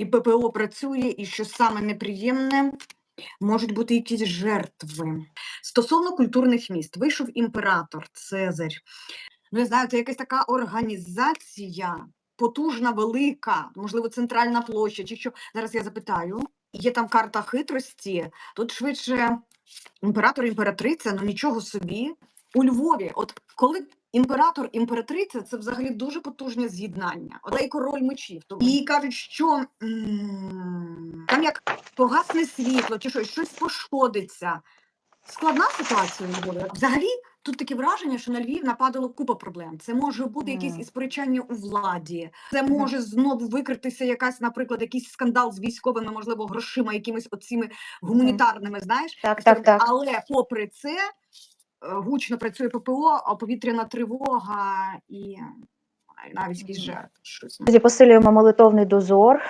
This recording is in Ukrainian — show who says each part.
Speaker 1: і ППО працює, і що саме неприємне, можуть бути якісь жертви. Стосовно культурних міст, вийшов імператор Цезарь. Ну, я знаю, це якась така організація, потужна, велика, можливо, центральна площа, чи що. Зараз я запитаю. Є там карта хитрості. Тут швидше імператор, імператриця, ну нічого собі. У Львові, от коли імператор, імператриця, це взагалі дуже потужне з'єднання. І король мечів. І кажуть, що м, там як погасне світло, чи щось, щось пошкодиться. Складна ситуація Львові. Взагалі, тут таке враження, що на Львів нападало купа проблем. Це може бути якесь і сперечання у владі. Це може знову викритися якась, наприклад, якийсь скандал з військовими, можливо, грошима, якимись оціми гуманітарними, знаєш.
Speaker 2: Так, так, так.
Speaker 1: Але попри це гучно працює ППО, а повітряна тривога і навіть якісь жертви. Щось.
Speaker 2: Посилюємо молитовний дозор.